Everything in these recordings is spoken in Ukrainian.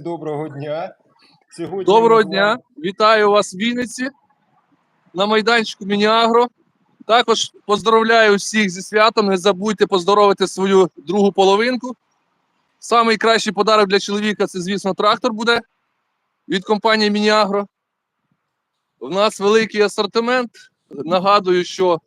Доброго дня. Сьогодні Доброго ми дня, вітаю вас в Вінниці на майданчику Мініагро. Також поздравляю всіх зі святом. Не забудьте поздоровити свою другу половинку. Самий кращий подарок для чоловіка це, звісно, трактор буде від компанії Мініагро. У нас великий асортимент. Нагадую, що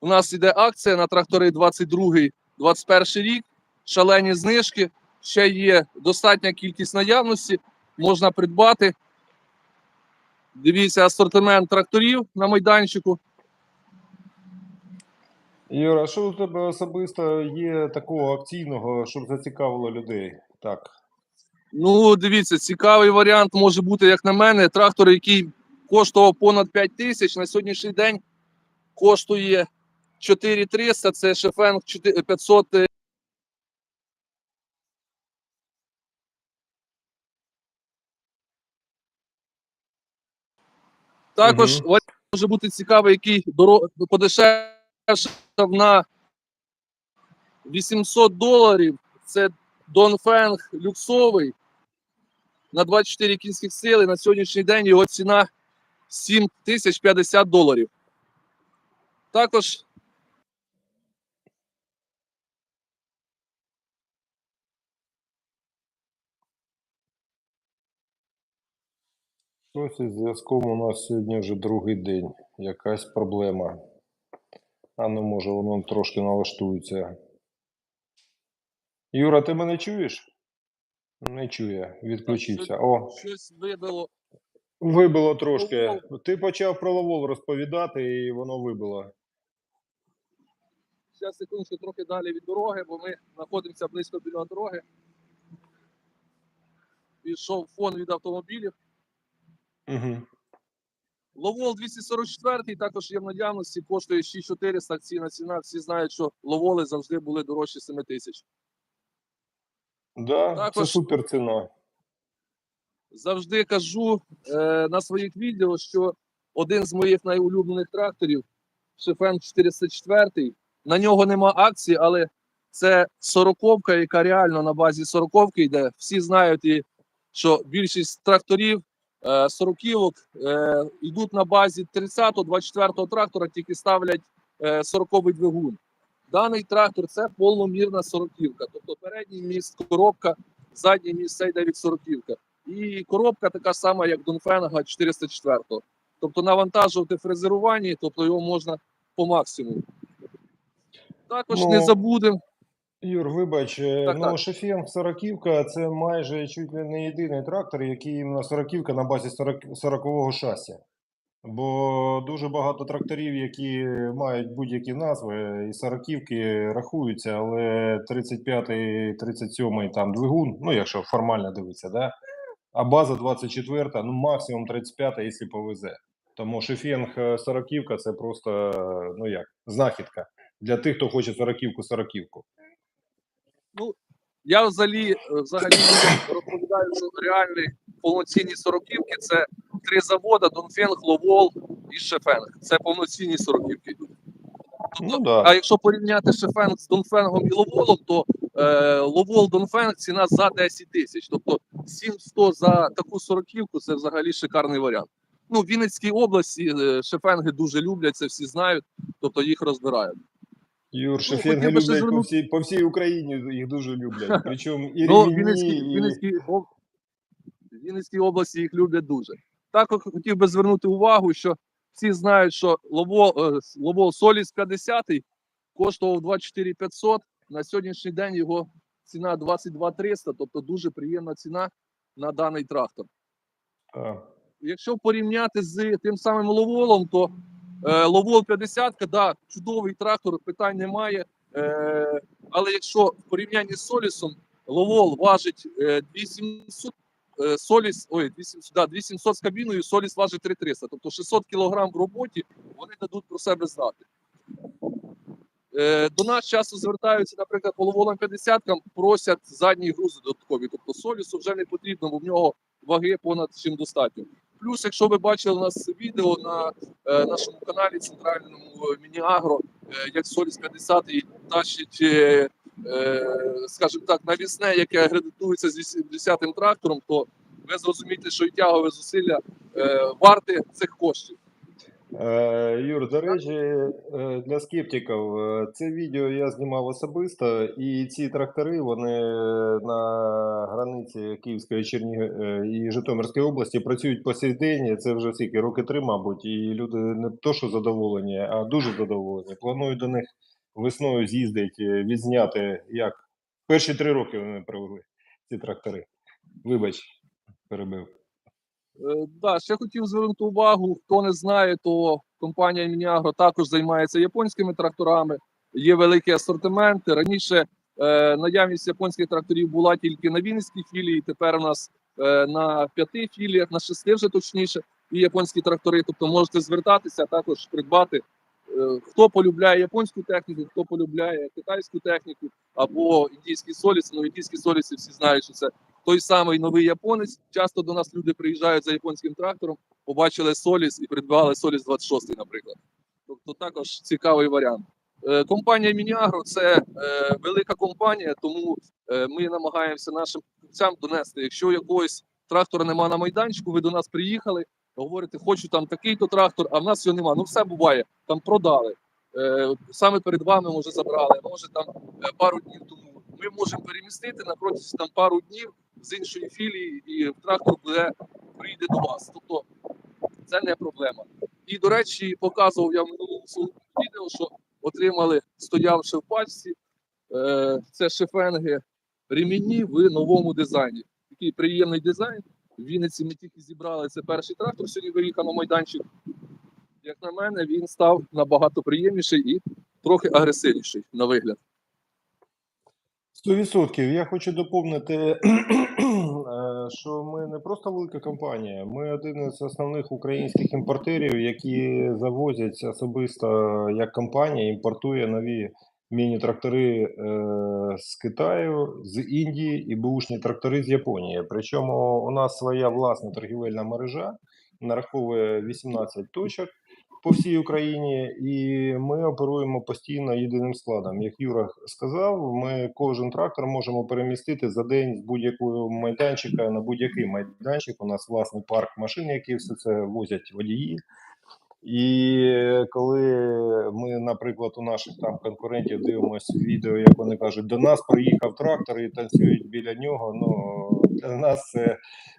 у нас іде акція на трактори 22-21 рік. Шалені знижки. Ще є достатня кількість наявності. Можна придбати. Дивіться асортимент тракторів на майданчику. Юра, що у тебе особисто є такого акційного, щоб зацікавило людей? Так. Ну, дивіться, цікавий варіант може бути, як на мене, трактор, який коштував понад 5 тисяч, на сьогоднішній день коштує 4300, це Шефенг 4- 500 Також варіант може бути цікавий, який дорог подешевшав на 800 доларів. Це Донфенг люксовий на 24 кінських сили. На сьогоднішній день його ціна 7050 доларів. Також Щось із зв'язком у нас сьогодні вже другий день. Якась проблема. А ну, може, воно трошки налаштується. Юра, ти мене чуєш? Не чує. Відключився. О, щось вибило. вибило трошки. Ти почав про ловол розповідати, і воно вибило. Зараз секундочку трохи далі від дороги, бо ми знаходимося близько біля дороги. Пішов фон від автомобілів. Угу. Ловол 244 також є в наявності, коштує 6400 акційна ціна. Всі знають, що ловоли завжди були дорожчі 7 тисяч. Да, це супер ціна. Завжди кажу е, на своїх відео, що один з моїх найулюблених тракторів Шефен 404, на нього нема акції, але це сороковка, яка реально на базі сороковки йде. Всі знають, і, що більшість тракторів сороківок е, йдуть на базі 30-го, 24-го трактора, тільки ставлять е, 40-й двигун. Даний трактор це повномірна сороківка, тобто передній міст коробка, задній міст це йде від сороківка. І коробка така сама, як Донфенга 404. Тобто навантажувати фрезеруванні, тобто його можна по максимуму. Також Ну, не забудемо. Юр, вибач, е, Так, ну так. Шефен 40 це майже чуть ли не єдиний трактор, який іменно 40 на базі 40, 40-го шасі. Бо дуже багато тракторів, які мають будь-які назви, і 40 рахуються, але 35-й, 37-й там двигун, ну якщо формально дивитися, да? а база 24, ну максимум 35, якщо повезе. Тому Шефенг 40 це просто, е, ну як, знахідка для тих, хто хоче 40-ку 40 Я взагалі, взагалі розповідаю, що реальні повноцінні сороківки це три заводи: Донфенг, Ловол і Шефенг. Це повноцінні сороківки. Тобто, Ну да. А якщо порівняти Шефенг з Донфенгом і Ловолом, то е, Ловол Донфенг ціна за 10 тисяч. Тобто 700 за таку сороківку це взагалі шикарний варіант. Ну, в Вінницькій області е, шефенги дуже люблять, це всі знають, тобто їх розбирають. Юр, Ну, ще люблять по звернути- всій, по всій Україні, їх дуже люблять. Причому і Ну, в Вінницькій, і... Області їх люблять дуже. Також хотів би звернути увагу, що всі знають, що Ловол, е, Ловол Соліс 50 коштував 24 500. На сьогоднішній день його ціна 22 300, тобто дуже приємна ціна на даний трактор. А, Якщо порівняти з тим самим Ловолом, то Ловол 50, да, чудовий трактор, питань немає. Е, але якщо в порівнянні з Солісом, Ловол важить е, 2700, е, Соліс, ой, 2700, да, 2700 з кабіною, Соліс важить 3300. Тобто 600 кг в роботі вони дадуть про себе знати. Е, до нас часто звертаються, наприклад, по Ловолам 50 просять задні грузи додаткові. Тобто Солісу вже не потрібно, бо в нього ваги понад чим достатньо. Плюс, якщо ви бачили у нас відео на е, нашому каналі центральному е, Мініагро, е, як Соліс 50 тащить е, е, скажімо так, навісне, яке агредитується з 80-м трактором, то ви зрозумієте, що і тягове зусилля е, варте цих коштів. Е, Юр, до речі, е, для скептиків, е, це відео я знімав особисто, і ці трактори вони на границі Київської Чернігів і Житомирської області працюють по сей день. Це вже скільки роки три, мабуть, і люди не то, що задоволені, а дуже задоволені. Планують до них весною з'їздити, відзняти, як перші три роки вони провели ці трактори. Вибач, перебив. Е, Да, ще хотів звернути увагу. Хто не знає, то компанія Мініагро також займається японськими тракторами. Є великий асортимент. Раніше е, наявність японських тракторів була тільки на Вінницькій філії. Тепер у нас е, на п'яти філіях, на шести вже точніше, і японські трактори. Тобто можете звертатися, також придбати. Е, хто полюбляє японську техніку, хто полюбляє китайську техніку або індійські соліси. Ну, індійські соліси всі знають, що це той самий новий японець. Часто до нас люди приїжджають за японським трактором, побачили Соліс і придбали Соліс 26, наприклад. Тобто також цікавий варіант. Е, Компанія Мініагро це е, велика компанія, тому е, ми намагаємося нашим покупцям донести. Якщо якогось трактора немає на майданчику, ви до нас приїхали, говорите, хочу там такий-то трактор, а в нас його немає. Ну все буває, там продали. Саме перед вами може забрали, може там пару днів тому. Ми можемо перемістити на протязі там пару днів з іншої філії, і трактор буде прийде до вас. Тобто це не проблема. І до речі, показував я в минулому своєму відео, що отримали, стоявши в пачці, е, це шефенги ремінні в новому дизайні. Такий приємний дизайн. В Вінниці ми тільки зібрали це перший трактор. Сьогодні виїхав на майданчик. Як на мене, він став набагато приємніший і трохи агресивніший на вигляд. Сто відсотків. Я хочу доповнити, е, що ми не просто велика компанія, ми один із основних українських імпортерів, які завозять особисто як компанія, імпортує нові міні-трактори е, з Китаю, з Індії і бушні трактори з Японії. Причому у нас своя власна торгівельна мережа нараховує 18 точок по всій Україні, і ми оперуємо постійно єдиним складом. Як Юра сказав, ми кожен трактор можемо перемістити за день з будь-якого майданчика на будь-який майданчик. У нас власний парк машин, які все це возять водії. І коли ми, наприклад, у наших там конкурентів дивимося відео, як вони кажуть, до нас приїхав трактор і танцюють біля нього. Ну для нас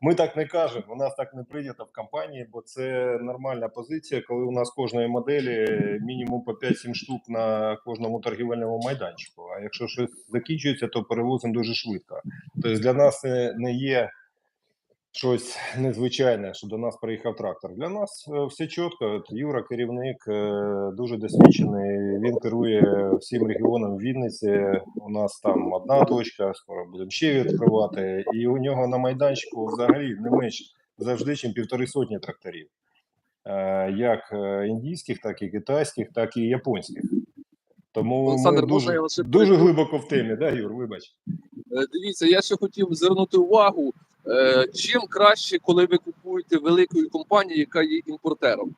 ми так не кажемо. У нас так не прийнято в компанії, бо це нормальна позиція, коли у нас кожної моделі мінімум по 5-7 штук на кожному торгівельному майданчику. А якщо щось закінчується, то перевозимо дуже швидко. Тобто для нас не є щось незвичайне, що до нас приїхав трактор. Для нас е, все чітко. От Юра, керівник, е, дуже досвідчений. Він керує всім регіоном Вінниці. У нас там одна точка, скоро будемо ще відкривати. І у нього на майданчику взагалі не менш завжди, ніж півтори сотні тракторів. Е, Як індійських, так і китайських, так і японських. Тому Олександр, ми дуже, дуже глибоко в темі, да, Юр, вибач. Дивіться, я ще хотів звернути увагу, чим краще, коли ви купуєте великої компанії, яка є імпортером.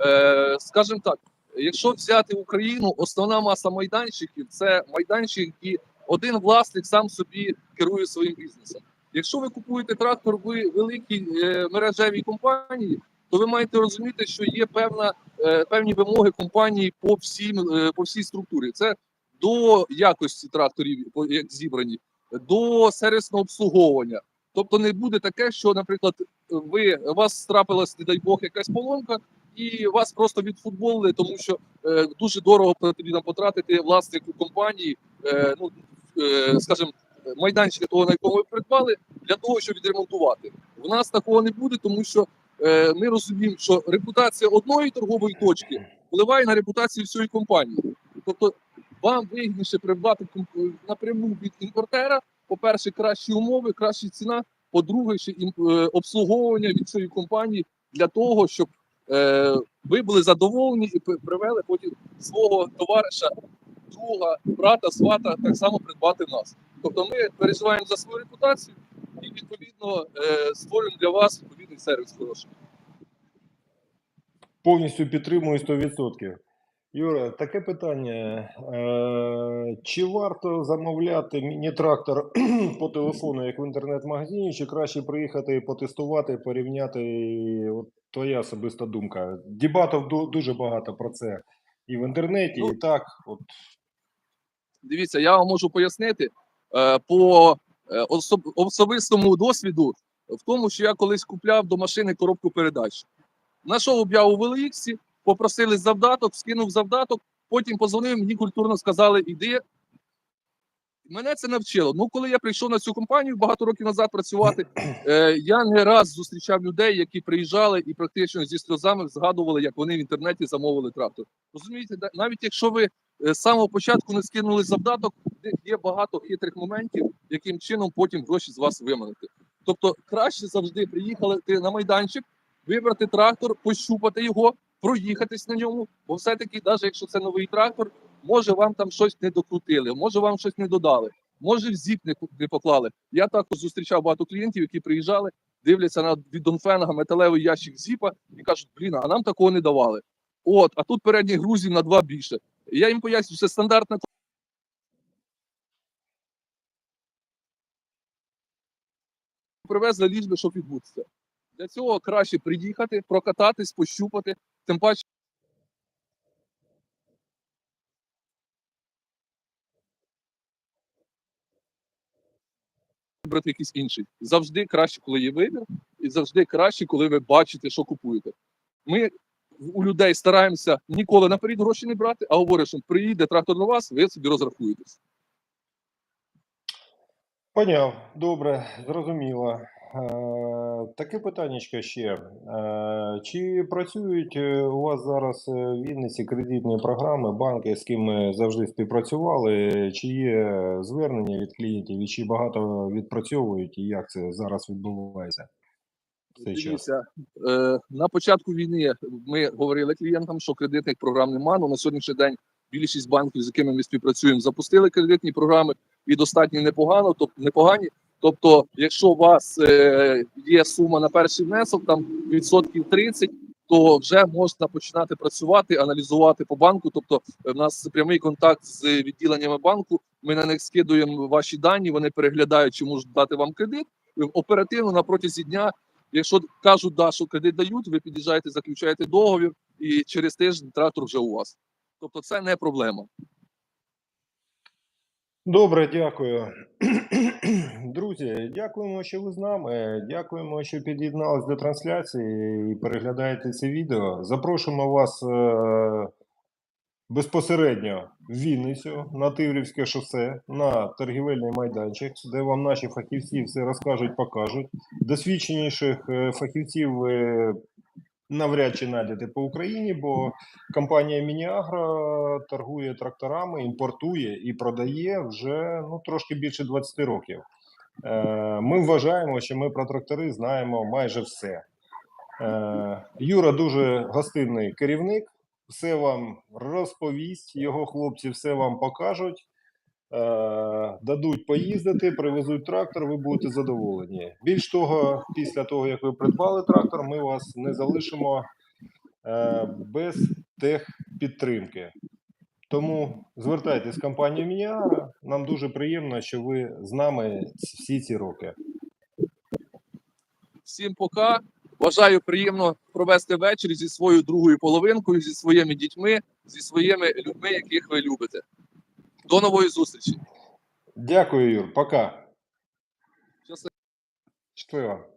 Е, Скажімо так, якщо взяти Україну, основна маса майданчиків це майданчики, які один власник сам собі керує своїм бізнесом. Якщо ви купуєте трактор в великій е, мережевій компанії, то ви маєте розуміти, що є певна, е, певні вимоги компанії по всім е, по всій структурі. Це до якості тракторів, як зібрані, до сервісного обслуговування. Тобто не буде таке, що, наприклад, ви вас трапилась, не дай Бог, якась поломка, і вас просто відфутболили, тому що е, дуже дорого потрібно потратити власнику компанії, е, ну е, скажімо, майданчика того, на якому ви придбали, для того, щоб відремонтувати. В нас такого не буде, тому що е, ми розуміємо, що репутація одної торгової точки впливає на репутацію всієї компанії. Тобто вам вигідніше придбати напряму від імпортера. По-перше, кращі умови, краща ціна. По-друге, ще е, обслуговування від цієї компанії для того, щоб е, ви були задоволені і привели потім свого товариша, друга, брата, свата так само придбати нас. Тобто ми переживаємо за свою репутацію і відповідно е, створюємо для вас відповідний сервіс хороший. Повністю підтримую 100%. Юра, таке питання. Е, Чи варто замовляти міні-трактор по телефону, як в інтернет-магазині, чи краще приїхати і потестувати, порівняти? От твоя особиста думка. Дебатів дуже багато про це і в інтернеті, Ну, і так. От. Дивіться, я вам можу пояснити е, по е, особистому досвіду в тому, що я колись купляв до машини коробку передач. Знайшов об'яву в OLX, попросили завдаток, скинув завдаток, потім позвонив, мені культурно сказали, іди. Мене це навчило. Ну, коли я прийшов на цю компанію багато років назад працювати, е, я не раз зустрічав людей, які приїжджали і практично зі сльозами згадували, як вони в інтернеті замовили трактор. Розумієте, навіть якщо ви е, з самого початку не скинули завдаток, є багато хитрих моментів, яким чином потім гроші з вас виманити. Тобто краще завжди приїхати на майданчик, вибрати трактор, пощупати його, проїхатись на ньому, бо все-таки, навіть якщо це новий трактор, може вам там щось не докрутили, може вам щось не додали, може в зіп не, поклали. Я також зустрічав багато клієнтів, які приїжджали, дивляться на від Донфенга металевий ящик зіпа і кажуть, блін, а нам такого не давали. От, а тут передніх грузів на два більше. Я їм поясню, це стандартна привезли ліж би, щоб відбутися. Для цього краще приїхати, прокататись, пощупати, тим паче. Вибрати якийсь інший. Завжди краще, коли є вибір, і завжди краще, коли ви бачите, що купуєте. Ми у людей стараємося ніколи наперед гроші не брати, а говоримо, що приїде трактор до вас, ви собі розрахуєтесь. Поняв, добре, зрозуміло. Е, таке питаннячко ще. Е, чи працюють е, у вас зараз в Вінниці кредитні програми, банки, з ким ми завжди співпрацювали? Чи є звернення від клієнтів і чи багато відпрацьовують і як це зараз відбувається? Дивіться, на початку війни ми говорили клієнтам, що кредитних програм немає. але на сьогоднішній день більшість банків, з якими ми співпрацюємо, запустили кредитні програми і достатньо непогано, тобто непогані. Тобто, якщо у вас е, є сума на перший внесок, там відсотків 30, то вже можна починати працювати, аналізувати по банку. Тобто, е, в нас прямий контакт з відділеннями банку. Ми на них скидуємо ваші дані, вони переглядають, чи можуть дати вам кредит. Оперативно на протязі дня Якщо кажуть, да, що кредит дають, ви під'їжджаєте, заключаєте договір, і через тиждень трактор вже у вас. Тобто це не проблема. Добре, дякую. Друзі, дякуємо, що ви з нами. Дякуємо, що під'єднались до трансляції і переглядаєте це відео. Запрошуємо вас е, безпосередньо в Вінницю на Тиврівське шосе на торгівельний майданчик, де вам наші фахівці все розкажуть, покажуть. Досвідченіших е, фахівців ви навряд чи знайдете по Україні, бо компанія Мініагро торгує тракторами, імпортує і продає вже ну, трошки більше 20 років. Е, Ми вважаємо, що ми про трактори знаємо майже все. Е, Юра дуже гостинний керівник, все вам розповість, його хлопці все вам покажуть. Е, Дадуть поїздити, привезуть трактор, ви будете задоволені. Більш того, після того, як ви придбали трактор, ми вас не залишимо е, без техпідтримки. Тому звертайтесь в компанію Мініара. Нам дуже приємно, що ви з нами всі ці роки. Всім пока. Бажаю приємно провести вечір зі своєю другою половинкою, зі своїми дітьми, зі своїми людьми, яких ви любите. До нової зустрічі. Дякую, Юр. Пока. Щасливо. Щасливо.